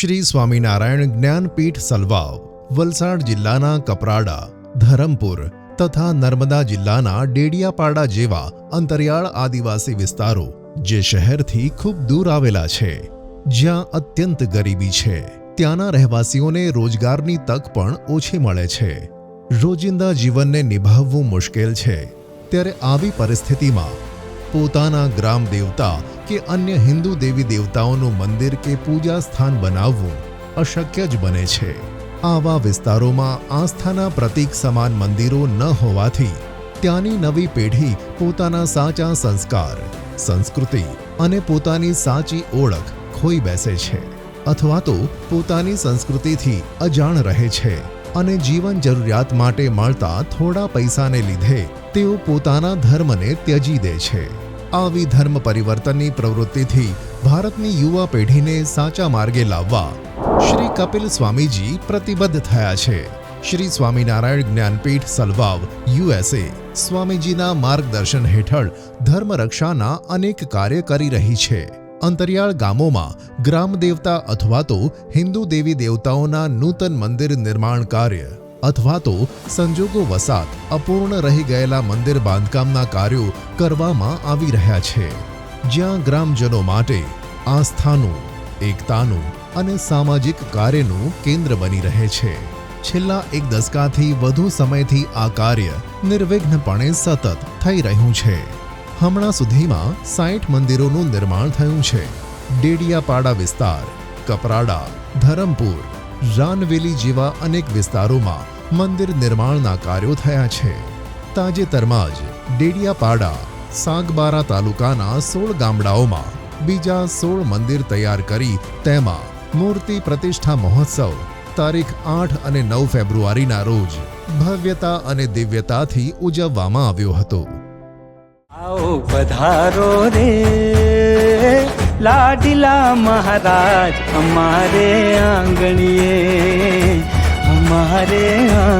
શ્રી સ્વામિનારાયણ જ્ઞાનપીઠ સલવાવ, વલસાડ જિલ્લાના કપરાડા, ધરમપુર તથા નર્મદા જિલ્લાના ડેડિયાપાડા જેવા અંતરિયાળ આદિવાસી વિસ્તારો, જે શહેરથી ખૂબ દૂર આવેલા છે, જ્યાં અત્યંત ગરીબી છે. ત્યાંના રહેવાસીઓને રોજગારની તક પણ ઓછી મળે છે. રોજિંદા જીવનને નિભાવવું મુશ્કેલ છે. ત્યારે આવી પરિસ્થિતિમાં પોતાના ગ્રામ દેવતા કે અન્ય હિન્દુ દેવી દેવતાઓનું મંદિર કે પૂજા સ્થાન બનાવવું અશક્ય જ બને છે. આવા વિસ્તારોમાં આસ્થાના પ્રતીક સમાન મંદિરો ન હોવાથી ત્યાંની નવી પેઢી પોતાના સાચા સંસ્કાર, સંસ્કૃતિ અને પોતાની સાચી ઓળખ ખોઈ બેસે છે અથવા તો પોતાની સંસ્કૃતિથી અજાણ રહે છે અને જીવન જરૂરિયાત માટે મળતા થોડા પૈસાને લીધે તેઓ પોતાના ધર્મને ત્યજી દે છે. આવી ધર્મ પરિવર્તનની પ્રવૃત્તિથી ભારતની યુવા પેઢીને સાચા માર્ગે લાવવા શ્રી કપિલ સ્વામીજી પ્રતિબદ્ધ થયા છે. શ્રી સ્વામિનારાયણ જ્ઞાનપીઠ સલવાવ યુએસએ સ્વામીજીના માર્ગદર્શન હેઠળ ધર્મ રક્ષાના અનેક કાર્ય કરી રહી છે. અંતરિયાળ ગામોમાં ગ્રામ દેવતા અથવા તો હિન્દુ દેવી દેવતાઓના નૂતન મંદિર નિર્માણ કાર્ય અથવા તો સંજોગો વસાત અપૂર્ણ રહી ગયેલા મંદિર બાંધકામના કાર્યો કરવામાં આવી રહ્યા છે. જ્યાં ગ્રામજનો માટે આસ્થાનું, એકતાનું અને સામાજિક કાર્યનું કેન્દ્ર બની રહે છે. છેલ્લા એક દસકાથી વધુ સમયથી આ કાર્ય નિર્વિઘ્નપણે સતત થઈ રહ્યું છે. હમણાં સુધીમાં સાઠ મંદિરોનું નિર્માણ થયું છે. ડેડિયાપાડા વિસ્તાર, કપરાડા, ધરમપુર રાનવેલી જેવા અનેક વિસ્તારોમાં મંદિર નિર્માણના કાર્યો થયા છે. તાજેતરમાં જ ડેડિયાપાડા, સાગબારા તાલુકાના સોળ ગામડાઓમાં બીજા સોળ મંદિર તૈયાર કરી તેમાં મૂર્તિ પ્રતિષ્ઠા મહોત્સવ તારીખ આઠ અને નવ ફેબ્રુઆરીના રોજ ભવ્યતા અને દિવ્યતાથી ઉજવવામાં આવ્યો હતો. આવો પધારો રે. લાડીલા મહારાજ અમારે આંગણીએ અમારે આંગણીએ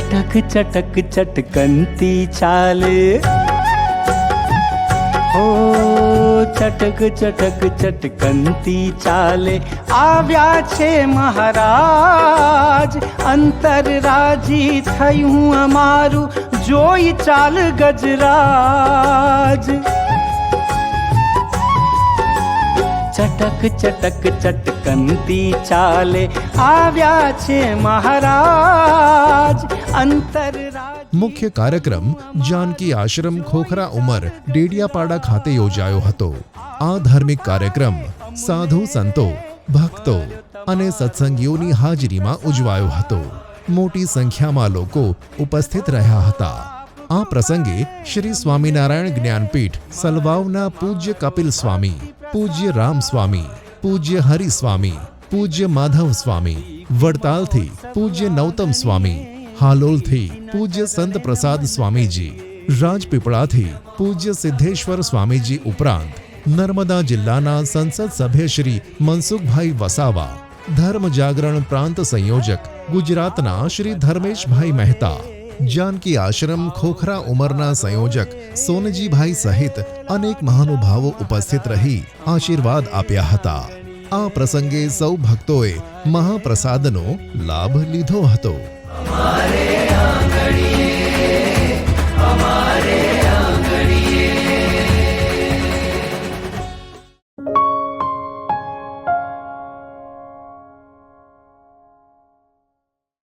ચટક ચટક ચટકનતી ચાલે હો ચટક ચટક ચટકનતી ચાલે આવ્યા છે મહારાજ અંતર રાજી થયું અમારું જોઈ ચાલ ગજરાજ ચટક ચટક ચટકનતી ચાલે આવ્યા છે મહારાજ અંતર મુખ્ય કાર્યક્રમ જાનકી આશ્રમ ખોખરા ઉમર ડેડિયાપાડા ખાતે યોજાયો હતો આ ધાર્મિક કાર્યક્રમ સાધુ સંતો ભક્તો અને સત્સંગીઓની હાજરીમાં ઉજવાયો હતો મોટી સંખ્યામાં લોકો ઉપસ્થિત રહ્યા હતા આ પ્રસંગે શ્રી સ્વામિનારાયણ જ્ઞાનપીઠ સલવાવના પૂજ્ય કપિલ સ્વામી, પૂજ્ય રામ સ્વામી, પૂજ્ય હરિ સ્વામી, પૂજ્ય માધવ સ્વામી, વડતાલથી પૂજ્ય નૌતમ સ્વામી, હાલોલથી પૂજ્ય સંત પ્રસાદ સ્વામીજી, રાજપીપળાથી પૂજ્ય સિદ્ધેશ્વર સ્વામીજી ઉપરાંત નર્મદા જિલ્લાના સંસદ સભ્ય શ્રી મનસુખભાઈ વસાવા, ધર્મ જાગરણ પ્રાંત સંયોજક ગુજરાતના શ્રી ધર્મેશભાઈ મહેતા જાનકી આશ્રમ ખોખરા ઉંમરના સંયોજક સોનજીભાઈ સહિત અનેક મહાનુભાવો ઉપસ્થિત રહી આશીર્વાદ આપ્યા હતા આ પ્રસંગે સૌ ભક્તોએ મહાપ્રસાદનો લાભ લીધો હતો અમારે આંગણીએ